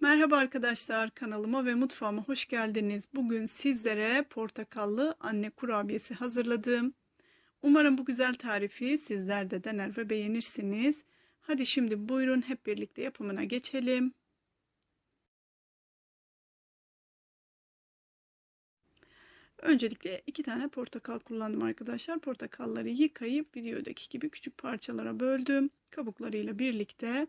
Merhaba arkadaşlar kanalıma ve mutfağıma hoş geldiniz. Bugün sizlere portakallı anne kurabiyesi hazırladım. Umarım bu güzel tarifi sizler de dener ve beğenirsiniz. Hadi şimdi buyurun hep birlikte yapımına geçelim. Öncelikle iki tane portakal kullandım arkadaşlar. Portakalları yıkayıp videodaki gibi küçük parçalara böldüm. Kabuklarıyla birlikte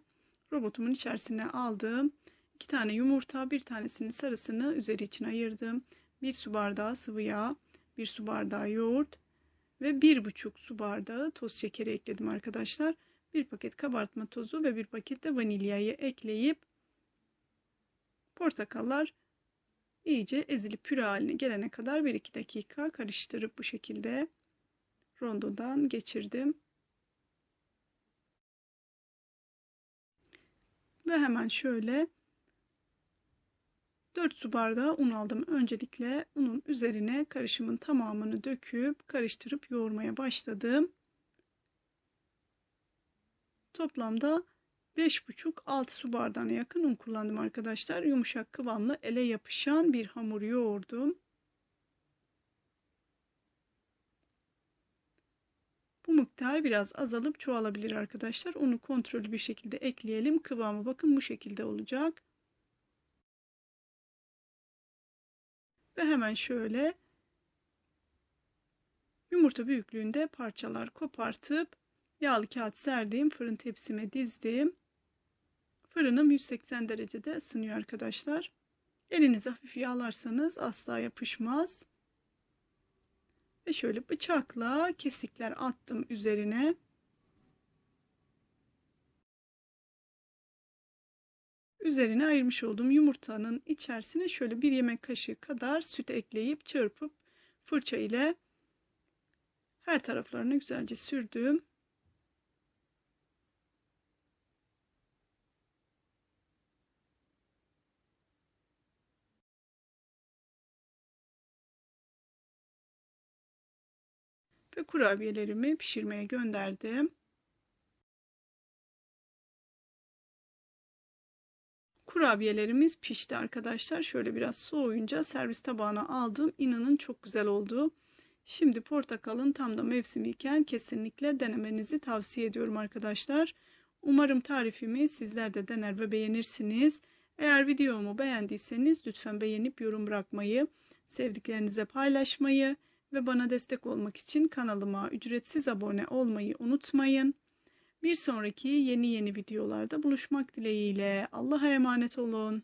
robotumun içerisine aldım. 2 tane yumurta, bir tanesinin sarısını üzeri için ayırdım. 1 su bardağı sıvı yağ, 1 su bardağı yoğurt ve 1,5 su bardağı toz şekeri ekledim arkadaşlar. 1 paket kabartma tozu ve 1 paket de vanilyayı ekleyip portakallar iyice ezilip püre haline gelene kadar 1-2 dakika karıştırıp bu şekilde rondodan geçirdim. Ve hemen şöyle 4 su bardağı un aldım. Öncelikle unun üzerine karışımın tamamını döküp karıştırıp yoğurmaya başladım. Toplamda 5,5-6 su bardağına yakın un kullandım arkadaşlar. Yumuşak kıvamlı ele yapışan bir hamur yoğurdum. Bu miktar biraz azalıp çoğalabilir arkadaşlar. Unu kontrollü bir şekilde ekleyelim. Kıvamı bakın bu şekilde olacak. Ve hemen şöyle yumurta büyüklüğünde parçalar kopartıp yağlı kağıt serdiğim fırın tepsime dizdim. Fırınım 180 derecede ısınıyor arkadaşlar. Elinizi hafif yağlarsanız asla yapışmaz. Ve şöyle bıçakla kesikler attım üzerine. Üzerine ayırmış olduğum yumurtanın içerisine şöyle bir yemek kaşığı kadar süt ekleyip çırpıp fırça ile her taraflarını güzelce sürdüm. Ve kurabiyelerimi pişirmeye gönderdim. Kurabiyelerimiz pişti arkadaşlar. Şöyle biraz soğuyunca servis tabağına aldım. İnanın çok güzel oldu. Şimdi portakalın tam da mevsimiyken kesinlikle denemenizi tavsiye ediyorum arkadaşlar. Umarım tarifimi sizler de dener ve beğenirsiniz. Eğer videomu beğendiyseniz lütfen beğenip yorum bırakmayı, sevdiklerinize paylaşmayı ve bana destek olmak için kanalıma ücretsiz abone olmayı unutmayın. Bir sonraki yeni yeni videolarda buluşmak dileğiyle Allah'a emanet olun.